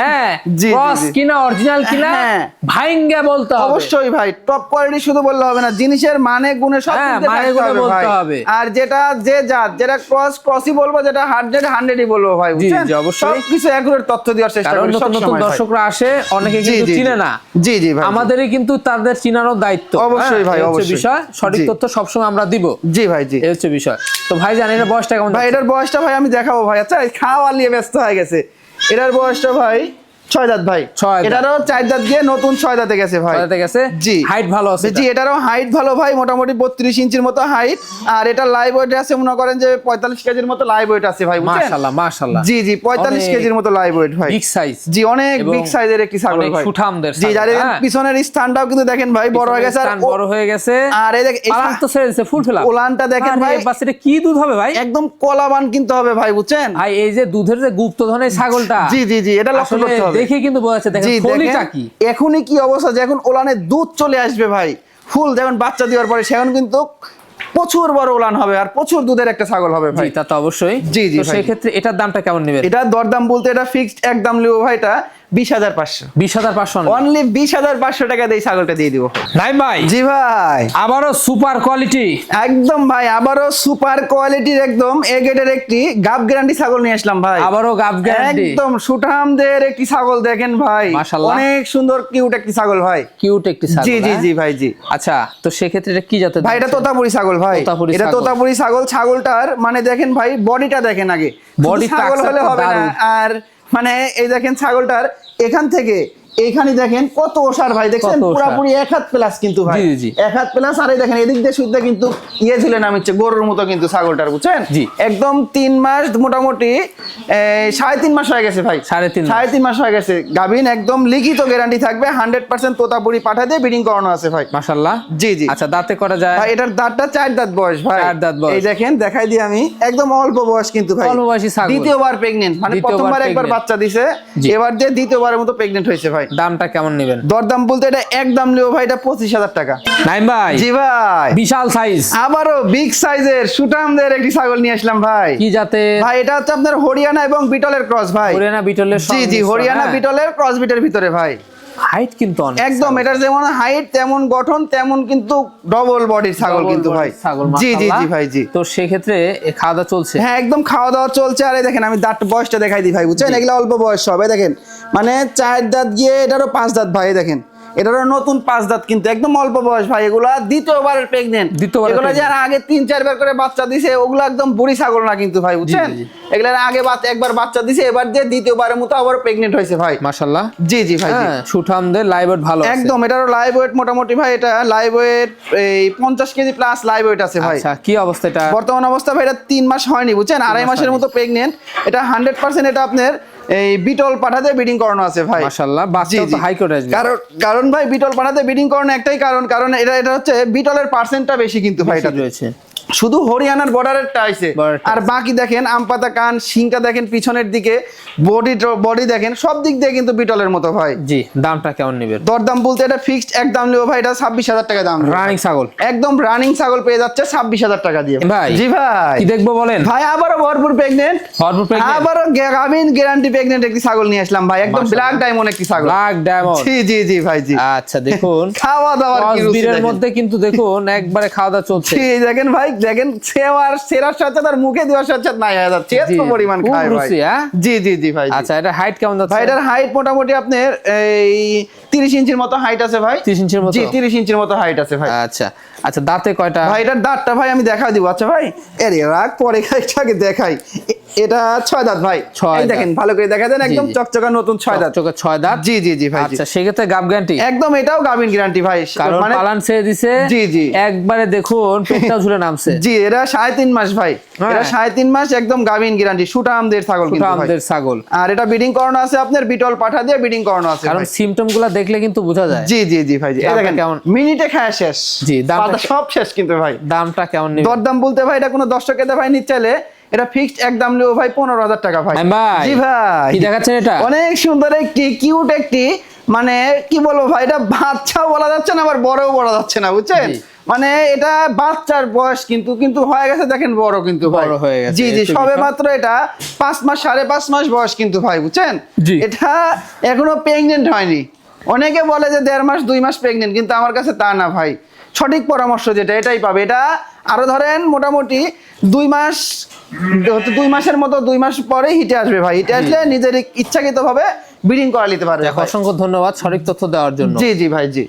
Speaker 1: হ্যাঁ ক্রস কিনা অরিজিনাল কিনা
Speaker 2: হ্যাঁ।
Speaker 1: ভাইঙ্গা বলতে হবে।
Speaker 2: অবশ্যই ভাই টপ কোয়ালিটি শুধু বললে হবে না জিনিসের মানে গুণে সব
Speaker 1: হ্যাঁ, মানে গুণে বলতে হবে।
Speaker 2: আর যেটা যে জাত যেটা ক্রস ক্রসই বলব যেটা হান্ড্রেড হান্ড্রেডই বলব ভাই বুঝছেন?
Speaker 1: জি, অবশ্যই।
Speaker 2: সব কিছু তথ্য দেওয়ার চেষ্টা করি
Speaker 1: নতুন নতুন দর্শকরা আসে অনেকে কিন্তু চিনে না।
Speaker 2: জি জি ভাই।
Speaker 1: আমাদেরই কিন্তু তাদের চিনানোর দায়িত্ব।
Speaker 2: অবশ্যই
Speaker 1: হ্যাঁ,
Speaker 2: ভাই, অবশ্যই।
Speaker 1: বিষয়। সঠিক তথ্য সবসময় আমরা দিব।
Speaker 2: জি ভাই জি।
Speaker 1: এই হচ্ছে বিষয়। তো ভাই জানেন বয়সটা কেমন
Speaker 2: ভাই এটার বয়সটা ভাই আমি দেখাবো ভাই। আচ্ছা খাওয়া নিয়ে ব্যস্ত হয়ে গেছে। এটার বয়সটা ভাই? ছয় দাঁত ভাই। এটারও চার দাঁত গিয়ে নতুন ছয় দাঁতে গেছে ভাই?
Speaker 1: গেছে?
Speaker 2: জি।
Speaker 1: হাইট ভালো আছে
Speaker 2: জি এটারও হাইট ভালো ভাই মোটামুটি বত্রিশ ইঞ্চির মতো হাইট আর এটা লাইভ ওয়েট আছে মনে করেন যে পঁয়তাল্লিশ কেজির মতো লাইভ ওয়েট আছে ভাই বুঝছেন?
Speaker 1: মাশাআল্লাহ মাশাআল্লাহ
Speaker 2: জি জি পঁয়তাল্লিশ কেজির মতো লাইভ ওয়েট ভাই।
Speaker 1: বিগ সাইজ
Speaker 2: জি অনেক বিগ সাইজের একটি ছাগল ভাই।
Speaker 1: সুঠামদের
Speaker 2: জি এর
Speaker 1: হ্যাঁ।
Speaker 2: পিছনের স্থানটাও কিন্তু দেখেন ভাই বড় হয়ে গেছে। আর
Speaker 1: বড় হয়ে গেছে।
Speaker 2: আর এই দেখ এই
Speaker 1: পালান তো ফুল ফেলা
Speaker 2: ওলানটা দেখেন ভাই।
Speaker 1: বাচ্চাটা কি দুধ হবে ভাই?
Speaker 2: একদম কলাবান কিনতে হবে ভাই বুঝছেন?
Speaker 1: ভাই এই যে দুধের যে গুপ্ত গুপ্তধনের ছাগলটা।
Speaker 2: জি জি জি এটা লক্ষ্য করতে হবে।
Speaker 1: দেখে কিন্তু বোঝা যাচ্ছে দেখেন
Speaker 2: জি
Speaker 1: কি?
Speaker 2: এখনই কি অবস্থা যে এখন ওলানের দুধ চলে আসবে ভাই। ফুল যেমন বাচ্চা দেওয়ার পরে সেখন কিন্তু প্রচুর বড় ওলান হবে আর প্রচুর দুধের একটা ছাগল হবে ভাই।
Speaker 1: তা তো অবশ্যই।
Speaker 2: জি, জি, সেক্ষেত্রে
Speaker 1: সেই ক্ষেত্রে এটার দামটা কেমন নেবেন?
Speaker 2: এটা দরদাম বলতে এটা ফিক্সড একদম নেব ভাই এটা বিশ হাজার পাঁচশো।
Speaker 1: বিশ হাজার পাঁচশো
Speaker 2: অনলি বিশ হাজার পাঁচশো টাকা দিয়ে ছাগলটা দিয়ে দিব।
Speaker 1: নাই ভাই
Speaker 2: জি ভাই।
Speaker 1: আবারও সুপার কোয়ালিটি।
Speaker 2: একদম ভাই আবারও সুপার কোয়ালিটির একদম এ গেটের একটি গাব গ্যারান্টি ছাগল নিয়ে আসলাম ভাই।
Speaker 1: আবারও গাব গ্যারান্টি
Speaker 2: একদম সুঠামদের একটি ছাগল দেখেন ভাই। অনেক সুন্দর কিউট একটি ছাগল ভাই।
Speaker 1: কিউট একটি ছাগল
Speaker 2: জি জি? জি ভাই জি।
Speaker 1: আচ্ছা তো সেক্ষেত্রে এটা কি জাতের
Speaker 2: ভাই এটা? তোতাপুরি ছাগল ভাই।
Speaker 1: তোতাপুরি
Speaker 2: এটা
Speaker 1: ছাগল।
Speaker 2: তোতাপুরি ছাগল ছাগলটার মানে দেখেন ভাই বডিটা দেখেন আগে। বডি ছাগল হলে হবে না আর মানে এই দেখেন ছাগলটার এখান থেকে এইখানে দেখেন কত ওষার ভাই দেখছেন পুরাপুরি এক হাত প্লাস কিন্তু ভাই। এক হাত প্লাস আর এই দেখেন এদিক দিয়ে সুদ্ধা কিন্তু ইয়ে ছিল নামিচ্ছে গরুর মতো কিন্তু ছাগলটার বুঝছেন। একদম তিন মাস মোটামুটি সাড়ে তিন মাস হয়ে গেছে ভাই
Speaker 1: সাড়ে তিন মাস।
Speaker 2: সাড়ে তিন মাস হয়ে গেছে গাভিন একদম লিখিত গ্যারান্টি থাকবে হান্ড্রেড পার্সেন্ট তোতাপুরি পাঠা দিয়ে ব্রিডিং করানো আছে ভাই
Speaker 1: মাশাআল্লাহ
Speaker 2: জি, জি।
Speaker 1: আচ্ছা দাঁতে করা যায়
Speaker 2: ভাই এটার দাঁতটা চার দাঁত বয়স ভাই
Speaker 1: চার দাঁত বয়স।
Speaker 2: এই দেখেন দেখাই দিই আমি একদম অল্প বয়স কিন্তু ভাই
Speaker 1: অল্প বয়সী ছাগল।
Speaker 2: দ্বিতীয়বার প্রেগনেন্ট মানে প্রথমবার একবার বাচ্চা দিছে। এবার যে দ্বিতীয়বারের মতো প্রেগনেন্ট হয়েছে ভাই
Speaker 1: দামটা কেমন নেবেন?
Speaker 2: দরদাম বলতে এটা একদম লিও ভাই এটা পঁচিশ হাজার টাকা।
Speaker 1: নাইম ভাই
Speaker 2: জি ভাই।
Speaker 1: বিশাল সাইজ
Speaker 2: আবারও বিগ সাইজের সুটামদের একটি ছাগল নিয়ে আসলাম ভাই।
Speaker 1: কি জাতে?
Speaker 2: ভাই এটা হচ্ছে আপনার হরিয়ানা এবং বিটলের ক্রস ভাই।
Speaker 1: হরিয়ানা বিটলের
Speaker 2: জি জি হরিয়ানা বিটলের ক্রস বিটের ভিতরে ভাই।
Speaker 1: হাইট কিন্তু অনেক
Speaker 2: একদম এটার যেমন হাইট তেমন গঠন তেমন কিন্তু ডবল বডির ছাগল কিন্তু ভাই।
Speaker 1: ছাগল
Speaker 2: জি জি জি ভাই জি।
Speaker 1: তো সেক্ষেত্রে ক্ষেত্রে খাওয়া দাওয়া চলছে?
Speaker 2: হ্যাঁ একদম খাওয়া দাওয়া চলছে। আরে দেখেন আমি দাঁত বয়সটা দেখাই দিই ভাই বুঝছেন? এগুলো অল্প বয়স হবে দেখেন। মানে চার দাঁত গিয়ে এটারও পাঁচ দাঁত ভাই দেখেন। এটারও নতুন পাঁচ দাঁত কিন্তু একদম অল্প বয়স ভাই এগুলা দ্বিতীয়বারের প্রেগনেন্ট
Speaker 1: দ্বিতীয়বারের
Speaker 2: এগুলো যারা আগে তিন চারবার করে বাচ্চা দিছে ওগুলো একদম বুড়ি ছাগল না কিন্তু ভাই বুঝছেন। এগুলার আগে একবার বাচ্চা দিছে এবার দিয়ে দ্বিতীয়বারের মতো আবার প্রেগনেন্ট হয়েছে ভাই।
Speaker 1: মাশাআল্লাহ।
Speaker 2: জি জি ভাই।
Speaker 1: হ্যাঁ সুঠামদের লাইভ ভালো
Speaker 2: একদম এটারও লাইভ ওয়েট মোটামুটি ভাই এটা লাইভ ওয়েট এই পঞ্চাশ কেজি প্লাস লাইভ ওয়েট আছে ভাই।
Speaker 1: আচ্ছা কি অবস্থা এটা?
Speaker 2: বর্তমান অবস্থা ভাই এটা তিন মাস হয়নি বুঝছেন? আড়াই মাসের মতো প্রেগনেন্ট এটা হান্ড্রেড পার্সেন্ট এটা আপনার এই বিটল পাঠাতে ব্রিডিং করানো আছে ভাই।
Speaker 1: মাশাআল্লাহ
Speaker 2: বাচ্চা
Speaker 1: তো হাই করে আসবে।
Speaker 2: কারণ কারণ ভাই বিটল পাঠাতে বিডিং করানো একটাই কারণ কারণ এটা এটা হচ্ছে বিটলের পার্সেন্টটা বেশি কিন্তু ভাই এটা
Speaker 1: রয়েছে।
Speaker 2: শুধু হরিয়ানার বর্ডারেরটা আইছে। আর বাকি দেখেন আম পাতা কান শিংটা দেখেন পিছনের দিকে বডি বডি দেখেন সব দিক দিয়ে কিন্তু বিটলের মতো ভাই
Speaker 1: জি দামটা কেমন নেবেন?
Speaker 2: দরদাম বলতে এটা ফিক্সড একদম নেব ভাই এটা ছাব্বিশ হাজার টাকা দাম।
Speaker 1: রানিং ছাগল।
Speaker 2: একদম রানিং ছাগল পেয়ে যাচ্ছে ছাব্বিশ হাজার টাকা দিয়ে।
Speaker 1: ভাই।
Speaker 2: জি ভাই।
Speaker 1: কি দেখব বলেন?
Speaker 2: ভাই আবারও ভরপুর প্রেগনেন্ট
Speaker 1: ভরপুর pregnant?
Speaker 2: আবারও গাভিন গ্যারান্টি প্রেগনেন্ট একটি ছাগল নিয়ে আসলাম ভাই একদম। ব্ল্যাক ডায়মন্ড একটি ছাগল।
Speaker 1: ব্ল্যাক ডায়মন্ড
Speaker 2: জি জি জি ভাই জি।
Speaker 1: আচ্ছা দেখুন।
Speaker 2: খাওয়া দাওয়ার কি
Speaker 1: মধ্যে কিন্তু দেখুন একবারে খাওয়া দাওয়া চলছে।
Speaker 2: জি, দেখেন ভাই দেখেন সেওয়ার সেরার সাথে তার মুখে দেওয়ার সাথে নাই হয়ে যাচ্ছে। এত পরিমাণ খায় ভাই।
Speaker 1: হ্যাঁ?
Speaker 2: জি জি জি ভাই
Speaker 1: আচ্ছা এটা হাইট কেমন যাচ্ছে?
Speaker 2: ভাই এটার হাইট মোটামুটি আপনার এই তিরিশ ইঞ্চির মতো হাইট আছে ভাই।
Speaker 1: 30 ইঞ্চির মতো?
Speaker 2: জি তিরিশ ইঞ্চির মতো হাইট আছে ভাই।
Speaker 1: আচ্ছা। আচ্ছা দাঁতে কয়টা?
Speaker 2: ভাই এটার দাঁতটা ভাই আমি দেখা দিব। আচ্ছা ভাই এর রাগ পরে এটাকে দেখাই। এটা ছয় দাঁত ভাই।
Speaker 1: ছয়
Speaker 2: দেখেন ভালো করে দেখা দেন একদম চকচকা নতুন ছয় দাঁত।
Speaker 1: চোখে ছয় দাঁত।
Speaker 2: জি জি জি ভাই।
Speaker 1: আচ্ছা সেক্ষেত্রে গাব গ্যারান্টি
Speaker 2: একদম এটাও গাভিন গ্যারান্টি ভাই।
Speaker 1: কারণ
Speaker 2: মানে
Speaker 1: পালান ছেড়ে দিছে।
Speaker 2: জি, জি।
Speaker 1: একবারে দেখুন পেটটা ঝুলে নামছে।
Speaker 2: জি এটা সাড়ে তিন মাস ভাই।
Speaker 1: হ্যাঁ।
Speaker 2: এটা সাড়ে তিন মাস একদম গাভিন গ্যারান্টি সুটা আমদের ছাগল কিন্তু ভাই।
Speaker 1: আমাদের ছাগল।
Speaker 2: আর এটা বিডিং করানো আছে আপনার বিটল পাঠা দিয়ে বিডিং করানো আছে
Speaker 1: কারণ
Speaker 2: ভাই।
Speaker 1: সিমটমগুলা দেখলে কিন্তু বোঝা যায়।
Speaker 2: জি জি জি ভাই এই দেখেন
Speaker 1: কেমন?
Speaker 2: মিনিটে খায় শেষ।
Speaker 1: জি, দামটা
Speaker 2: পাতা সব শেষ কিন্তু ভাই।
Speaker 1: দামটা কেমন নেবে?
Speaker 2: দরদাম বলতে ভাই এটা কোনো ভাই নিতে চাইলে এটা ফিক্সড একদম নেব ভাই পনেরো হাজার টাকা ভাই।
Speaker 1: হ্যাঁ ভাই।
Speaker 2: জি ভাই।
Speaker 1: কি দেখাচ্ছেন এটা?
Speaker 2: অনেক সুন্দর একটি কিউট একটি মানে কি বলব ভাই এটা বাচ্চাও বলা যাচ্ছে না আবার বড়ও বলা যাচ্ছে না বুঝছেন? মানে এটা বাচ্চার বয়স কিন্তু কিন্তু হয়ে গেছে দেখেন বড় কিন্তু
Speaker 1: বড় হয়ে গেছে,
Speaker 2: জি জি সবে মাত্র এটা পাঁচ মাস সাড়ে পাঁচ মাস বয়স কিন্তু ভাই বুঝছেন? এটা এখনও প্রেগনেন্ট হয়নি। অনেকে বলে যে দেড় মাস দুই মাস প্রেগনেন্ট কিন্তু আমার কাছে তা না ভাই। সঠিক পরামর্শ যেটা এটাই পাবে। এটা আরও ধরেন মোটামুটি দুই মাস দুই মাসের মতো দুই মাস পরে হিটে আসবে ভাই। হিটে আসলে নিজের ইচ্ছাকৃত ভাবে ব্রিডিং করা নিতে পারবে
Speaker 1: অসংখ্য ধন্যবাদ সঠিক তথ্য দেওয়ার জন্য।
Speaker 2: জি জি ভাই জি।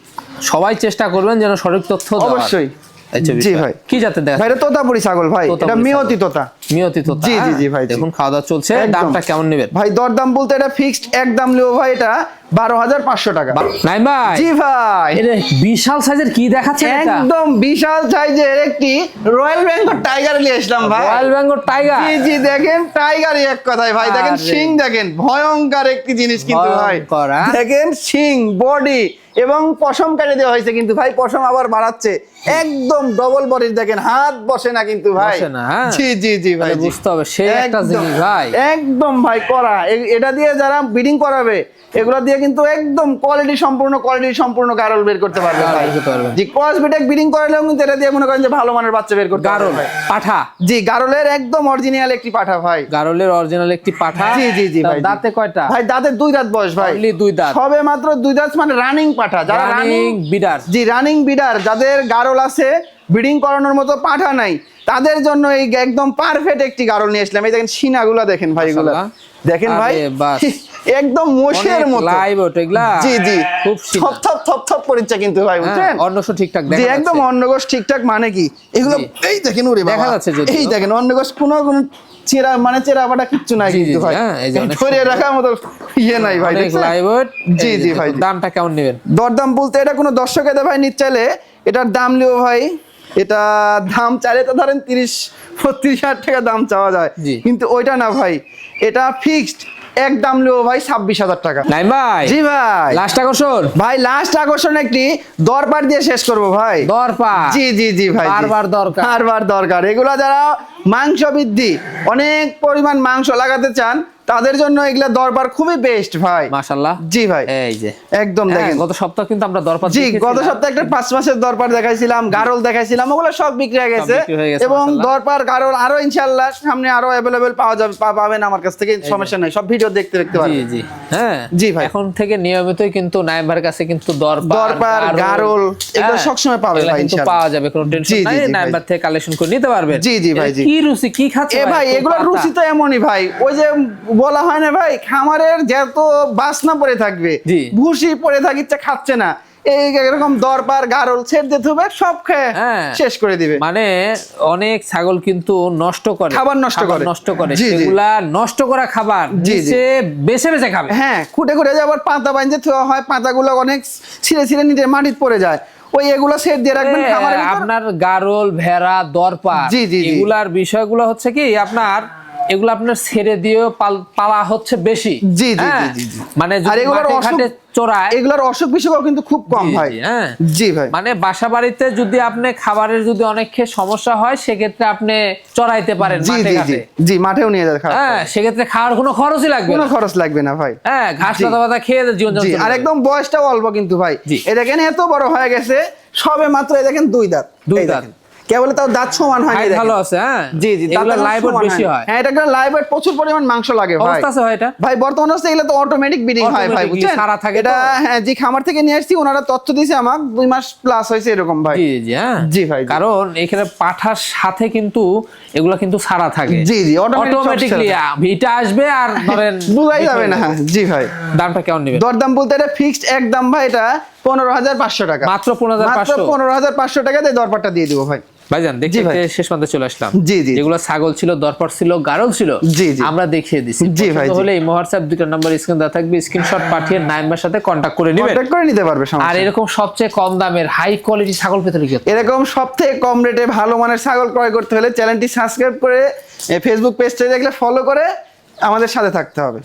Speaker 1: সবাই চেষ্টা করবেন যেন সঠিক তথ্য
Speaker 2: অবশ্যই। জি ভাই।
Speaker 1: কি জাতের দেখা
Speaker 2: ভাই এটা তোতাপুরি ছাগল ভাই। এটা মিয়তি তোতা।
Speaker 1: মিয়তি তো
Speaker 2: জি, জি, জি ভাই,
Speaker 1: দেখুন খাওয়া দাওয়া চলছে। দামটা কেমন নেবেন?
Speaker 2: ভাই দরদাম বলতে এটা ফিক্সড একদম নেব ভাই এটা বারো হাজার পাঁচশো টাকা।
Speaker 1: নাই ভাই।
Speaker 2: জি ভাই।
Speaker 1: বিশাল সাইজের কি দেখাচ্ছে
Speaker 2: একদম বিশাল সাইজের একটি রয়্যাল বেঙ্গল টাইগার নিয়ে আসলাম ভাই।
Speaker 1: Royal Bengal tiger?
Speaker 2: জি জি দেখেন টাইগারই এক কথায় ভাই। দেখেন। শিং দেখেন ভয়ঙ্কর একটি জিনিস কিন্তু ভাই।
Speaker 1: হ্যাঁ?
Speaker 2: দেখেন শিং বডি এবং পশম কাটে দেওয়া হয়েছে কিন্তু ভাই। পশম আবার বাড়াচ্ছে। একদম ডবল বডির দেখেন হাত বসে না কিন্তু ভাই।
Speaker 1: হ্যাঁ?
Speaker 2: জি জি জি ভাই
Speaker 1: বুঝতে হবে, সেই একটা জিনিস ভাই।
Speaker 2: একদম ভাই করা এটা দিয়ে যারা বিডিং করাবে এগুলো দিয়ে কিন্তু একদম কোয়ালিটি সম্পূর্ণ কোয়ালিটি সম্পূর্ণ গারল বের করতে পারবে ভাই।
Speaker 1: বের করতে পারবে।
Speaker 2: জি বিডিং করালেও কিন্তু এটা দিয়ে মনে করেন যে ভালো মানের বাচ্চা বের করতে পারবে
Speaker 1: গারল পাঠা।
Speaker 2: জি গারলের একদম অরিজিনাল একটি পাঠা ভাই।
Speaker 1: গারলের অরিজিনাল একটি পাঠা।
Speaker 2: জি জি জি ভাই
Speaker 1: দাঁতে কয়টা?
Speaker 2: ভাই দাঁতের দুই দাঁত বয়স ভাই।
Speaker 1: দুই দাঁত।
Speaker 2: সবে মাত্র দুই দাঁত মানে রানিং পাঠা। যারা
Speaker 1: রানিং বিডার
Speaker 2: জি রানিং বিডার যাদের গারল আছে ব্রিডিং করানোর মতো পাঠা নাই তাদের জন্য এই একদম পারফেক্ট একটি গারল নিয়ে আসলাম। এই দেখেন সিনাগুলো দেখেন ভাই এগুলো। দেখেন ভাই একদম মোষের মতো।
Speaker 1: লাইভ ওটা এগুলা?
Speaker 2: জি জি।
Speaker 1: খুব।
Speaker 2: থপ থপ থপ থপ করেছে কিন্তু ভাই
Speaker 1: হ্যাঁ,
Speaker 2: বুঝছেন?
Speaker 1: অন্যশ ঠিকঠাক দেখা
Speaker 2: জি
Speaker 1: যাচ্ছে।
Speaker 2: একদম অন্নগোষ ঠিকঠাক মানে কি? এগুলো। এই দেখেন ওরে
Speaker 1: দেখা যাচ্ছে যদিও।
Speaker 2: এই দেখেন অন্নগোষ কোনো কোনো চেরা মানে চেরা বাটা কিচ্ছু নাই কিন্তু ভাই।
Speaker 1: হ্যাঁ, এই যে অনেক
Speaker 2: ধরে। রাখার মতো ইয়ে নাই ভাই?
Speaker 1: লাইভ
Speaker 2: জি, জি, ভাই,
Speaker 1: দামটা কেমন নেবেন?
Speaker 2: দরদাম বলতে এটা কোনো দর্শক ভাই নিতে চাইলে এটার দাম লিও ভাই। এটা দাম চাইলে তো ধরেন তিরিশ বত্রিশ হাজার টাকা দাম চাওয়া যায়। কিন্তু ওইটা না ভাই। এটা ফিক্সড এক দাম লিও ভাই ছাব্বিশ হাজার টাকা।
Speaker 1: নাই ভাই।
Speaker 2: জি ভাই।
Speaker 1: লাস্ট আকর্ষণ?
Speaker 2: ভাই লাস্ট আকর্ষণ একটি দরবার দিয়ে শেষ করব ভাই।
Speaker 1: দরপা
Speaker 2: জি জি জি ভাই।
Speaker 1: বারবার দরকার।
Speaker 2: বারবার দরকার। এগুলা যারা মাংস বৃদ্ধি। অনেক পরিমাণ মাংস লাগাতে চান তাদের জন্য এগুলা দরবার খুবই বেস্ট ভাই।
Speaker 1: মাশাআল্লাহ।
Speaker 2: জি ভাই।
Speaker 1: এই যে।
Speaker 2: একদম
Speaker 1: হ্যাঁ,
Speaker 2: দেখেন।
Speaker 1: গত সপ্তাহ কিন্তু আমরা দরপা
Speaker 2: জি গত সপ্তাহে একটা পাঁচ মাসের দরবার দেখাইছিলাম গারল দেখাইছিলাম ওগুলো সব বিক্রি হয়ে গেছে।
Speaker 1: হয়ে
Speaker 2: এবং দরবার গারল আরও ইনশাআল্লাহ সামনে আরও অ্যাভেলেবেল পাওয়া যাবে পাবেন আমার কাছ থেকে সমস্যা নাই সব ভিডিও দেখতে দেখতে
Speaker 1: জি
Speaker 2: পারবেন।
Speaker 1: জি হ্যাঁ
Speaker 2: জি ভাই।
Speaker 1: এখন থেকে নিয়মিতই কিন্তু নাইবার কাছে কিন্তু দরবার
Speaker 2: দরবার, গারল, এগুলো সবসময় পাবে
Speaker 1: এগুলো
Speaker 2: ভাই, ইনশাআল্লাহ।
Speaker 1: পাওয়া যাবে কোনো টেনশন
Speaker 2: জি, জি,
Speaker 1: নাই
Speaker 2: জি।
Speaker 1: নাইবার থেকে কালেকশন করে নিতে পারবেন।
Speaker 2: জি, জি, ভাই, জি।
Speaker 1: কি রুচি কি খাচ্ছে
Speaker 2: এ ভাই? এগুলোর রুচি তো এমনই ভাই। ওই যে বলা হয় না ভাই খামারের যত বাসনা পড়ে থাকবে ভুসি পড়ে থাকিচ্ছে খাচ্ছে না। এই এরকম দরবার গারল ছেড় দিতে হবে সব খেয়ে
Speaker 1: হ্যাঁ।
Speaker 2: শেষ করে দিবে।
Speaker 1: মানে অনেক ছাগল কিন্তু নষ্ট করে।
Speaker 2: খাবার নষ্ট করে।
Speaker 1: নষ্ট করে। সেগুলা নষ্ট করা খাবার। নিচে বেছে বেছে খাবে।
Speaker 2: হ্যাঁ খুঁটে খুঁটে যে আবার পাতা বাইন্দে থোয়া হয় পাতাগুলো অনেক ছিঁড়ে ছিঁড়ে নিচে মাটিতে পড়ে যায়। ওই এগুলো সেট দিয়ে রাখবেন
Speaker 1: এ,
Speaker 2: খামারের
Speaker 1: আপনার গারল ভেড়া দরপা
Speaker 2: জি, জি, জি।
Speaker 1: এগুলার বিষয়গুলো হচ্ছে কি আপনার এগুলো আপনার ছেড়ে দিয়েও পাল- হচ্ছে বেশি
Speaker 2: জি, জি,
Speaker 1: হ্যাঁ?
Speaker 2: জি।
Speaker 1: মানে
Speaker 2: আর এগুলোর অসুখ-
Speaker 1: ঘাটে
Speaker 2: এগুলোর অসুখ বিসুখও কিন্তু খুব কম
Speaker 1: জি, হ্যাঁ।
Speaker 2: জি ভাই
Speaker 1: মানে বাসা বাড়িতে যদি আপনি খাবারের যদি অনেক খেয়ে সমস্যা হয় সেক্ষেত্রে আপনি চড়াইতে পারেন
Speaker 2: জি জি জি জি মাঠেও নিয়ে যাবে
Speaker 1: হ্যাঁ সেক্ষেত্রে খাওয়ার কোনো খরচই লাগবে
Speaker 2: কোনো
Speaker 1: না
Speaker 2: খরচ লাগবে না ভাই
Speaker 1: হ্যাঁ ঘাস
Speaker 2: জি।
Speaker 1: পাতা খেয়ে জীবন
Speaker 2: জি
Speaker 1: যাপন
Speaker 2: আর একদম বয়সটাও অল্প কিন্তু ভাই। এই দেখেন এত বড় হয়ে গেছে সবে মাত্র এই দেখেন দুই দাঁত
Speaker 1: দুই দাঁত।
Speaker 2: কেবল তাও দাঁত সমান হয়
Speaker 1: যাবে। ভালো আছে হ্যাঁ?
Speaker 2: জি জি দাঁতের
Speaker 1: লাইভ বেশি হয়।
Speaker 2: হ্যাঁ এটা লাইভ প্রচুর পরিমাণ মাংস লাগে ভাই।
Speaker 1: অবস্থা ভাই এটা?
Speaker 2: ভাই বর্তমান অবস্থা এগুলো তো অটোমেটিক ব্রিডিং হয় ভাই বুঝছেন?
Speaker 1: সারা থাকে
Speaker 2: এটা হ্যাঁ জি খামার থেকে নিয়ে আসছি ওনারা তথ্য দিয়েছে আমার দুই মাস প্লাস হয়েছে এরকম ভাই।
Speaker 1: জি জি হ্যাঁ।
Speaker 2: জি ভাই,
Speaker 1: কারণ এখানে পাঠার সাথে কিন্তু এগুলা কিন্তু সারা থাকে।
Speaker 2: জি, জি,
Speaker 1: অটোমেটিকলি ভিটা আসবে আর ধরেন
Speaker 2: বুঝাই যাবে না। জি ভাই।
Speaker 1: দামটা কেমন নেবেন?
Speaker 2: দরদাম বলতে এটা ফিক্সড এক দাম ভাই এটা পনেরো হাজার পাঁচশো টাকা।
Speaker 1: মাত্র 15,500
Speaker 2: মাত্র পনেরো হাজার পাঁচশো টাকা দিয়ে দরপারটা দিয়ে দিব ভাই।
Speaker 1: ভাইজান
Speaker 2: ভাই।
Speaker 1: শেষ পর্যন্ত চলে আসলাম
Speaker 2: জি, জি।
Speaker 1: যেগুলো ছাগল ছিল দরপর ছিল গারল ছিল
Speaker 2: জি, জি।
Speaker 1: আমরা দেখিয়ে দিছি
Speaker 2: জি ভাই।
Speaker 1: হলে এই হোয়াটসঅ্যাপ দুটো নাম্বার স্ক্রিন দেওয়া থাকবে স্ক্রিনশট পাঠিয়ে নাইমের সাথে কন্ট্যাক্ট করে নেবেন
Speaker 2: কন্ট্যাক্ট করে নিতে পারবে
Speaker 1: আর। এরকম সবচেয়ে কম দামের হাই কোয়ালিটি ছাগল পেতে লিখে
Speaker 2: এরকম সব থেকে কম রেটে ভালো মানের ছাগল ক্রয় করতে হলে চ্যানেলটি সাবস্ক্রাইব করে ফেসবুক পেজটা দেখলে ফলো করে আমাদের সাথে থাকতে হবে